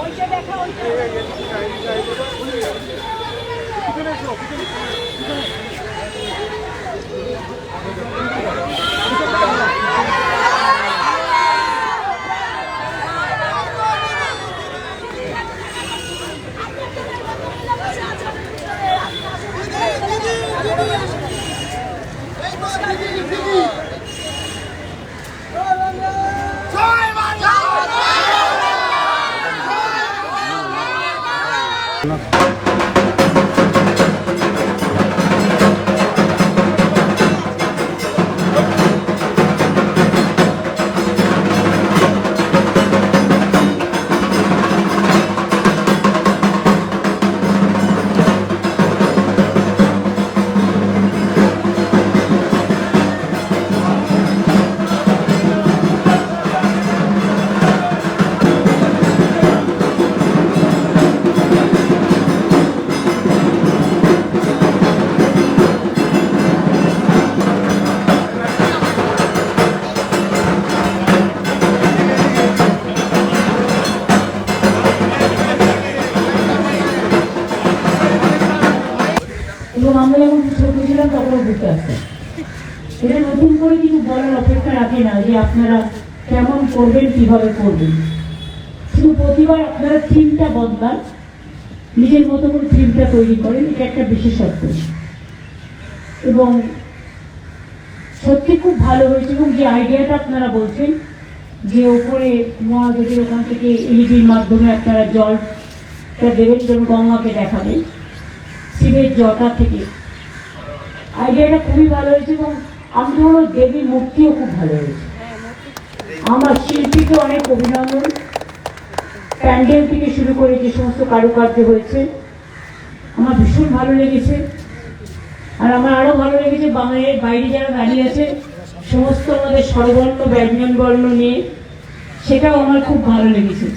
ওইটা দেখা ওইটা। এবং আমরা যখন ছোট ছিলাম তখনও ঘুরতে এটা নতুন করে কিছু বলার অপেক্ষা না যে আপনারা কেমন করবেন, কীভাবে করবেন। শুধু প্রতিবার আপনারা থিমটা বদলান, নিজের মতো করে থিমটা তৈরি করেন, এটা একটা বিশেষত্ব। এবং সত্যি খুব ভালো হয়েছে এবং যে আইডিয়াটা আপনারা বলছেন, যে ওপরে মহাদেবের ওখান থেকে এলইডির মাধ্যমে আপনারা জলটা দেবেন যেন গঙ্গাকে দেখাবেন শিবের জটা থেকে। আইডিয়াটা খুবই ভালো হয়েছে এবং আমি বলব দেবীর মূর্তিও খুব ভালো হয়েছে। আমার শিল্পীকে অনেক অভিনন্দন। প্যান্ডেল থেকে শুরু করে যে সমস্ত কারুকার্য হয়েছে, আমার ভীষণ ভালো লেগেছে। আর আমার আরও ভালো লেগেছে বাংলার বাইরে যারা দাঁড়িয়ে আছে, সমস্ত আমাদের স্বরবর্ণ ব্যঞ্জন বর্ণ নিয়ে, সেটাও আমার খুব ভালো লেগেছে।